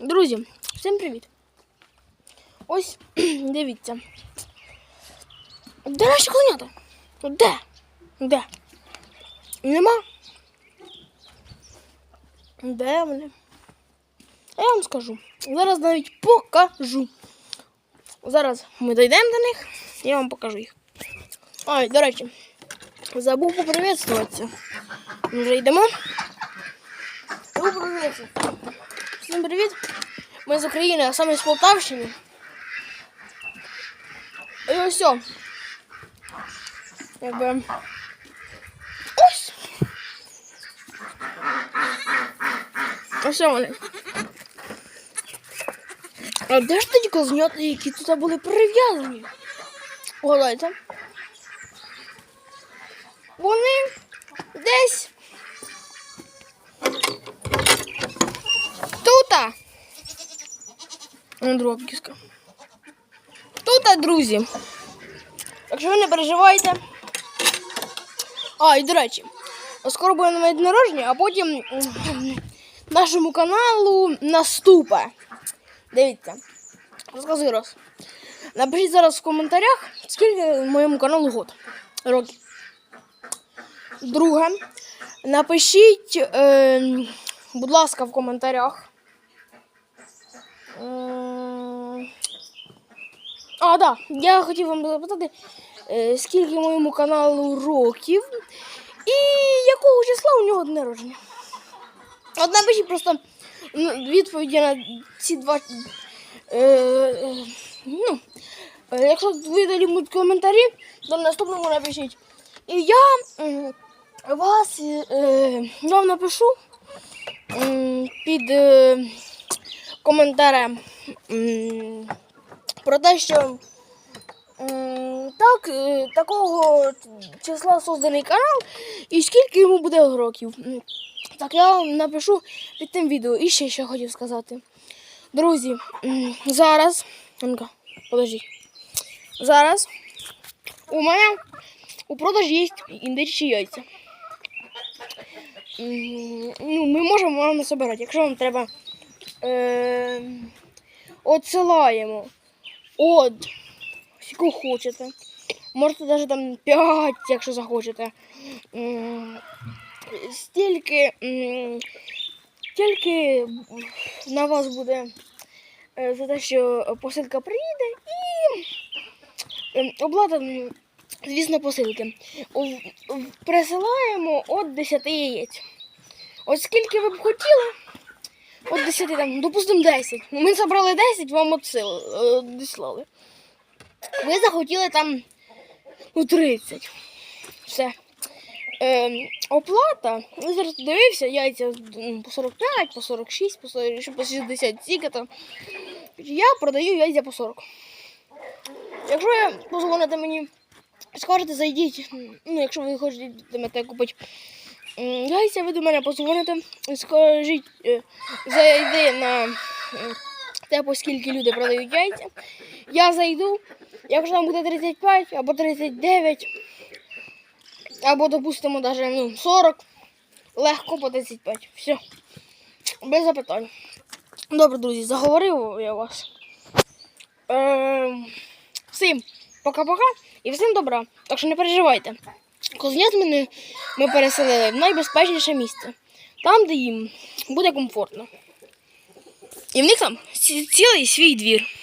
Друзі, всім привіт! Ось дивіться. Де наші клонята? Де? Де? Нема? Де вони? А я вам скажу. Зараз навіть покажу. Зараз ми дійдемо до них, я вам покажу їх. Ой, до речі, забув поприветствуватися. Ми вже йдемо. Поприветствуватися. Всім привіт! Ми з України, а саме з Полтавщини. І ось. Якби. Ось. Ось вони. А де ж тоді козняти, які тут були прив'язані? Угадайте. Вони десь Кіска. Тута, друзі. Якщо ви не переживаєте. А, і до речі, скоро буде нове день народження, а потім нашому каналу наступе. Дивіться. Розказую раз. Напишіть зараз в коментарях, скільки моєму каналу год. Років. Друге. Напишіть, е, будь ласка, в коментарях. А, да. я хотів вам запитати, е, скільки моєму каналу років і якого числа у нього день народження. От напишіть просто ну, відповіді на ці два. Е, е, ну, е, якщо ви далі коментарі, то наступному напишіть. І я м, вас е, вам напишу м, під е, коментарем м, про те, що так, е, такого числа созданий канал і скільки йому буде років. Так, я вам напишу під тим відео. І ще що хотів сказати. Друзі, зараз. Подожди. Зараз у мене у продажі є індичі яйця. Ну, ми можемо вам насобирати. Якщо вам треба, е, отсилаємо от скільки хочете. Можете навіть там 5, якщо захочете. Стільки, тільки на вас буде е, за те, що посилка приїде і м, звісно, посилки. Присилаємо от 10 яєць. От скільки ви б хотіли, от 10, там, допустимо 10. Ну, Ми забрали 10, вам відслали. Ви захотіли там ну, 30. Все. Ем, оплата, я зараз дивився, яйця по 45, по 46, по 40, по 60 стільки там. Я продаю яйця по 40. Якщо ви позвоните мені, скажете, зайдіть, ну, якщо ви хочете купити яйця, ви до мене позвоните, скажіть, е, зайди на те, по скільки люди продають яйця. Я зайду, якщо там буде 35 або 39, або, допустимо, даже, ну, 40, легко по 35. Все. Без запитань. Добре, друзі, заговорив я вас. Ем, всім пока-пока і всім добра. Так що не переживайте. Козенят мене ми переселили в найбезпечніше місце. Там, де їм буде комфортно. І в них там цілий свій двір.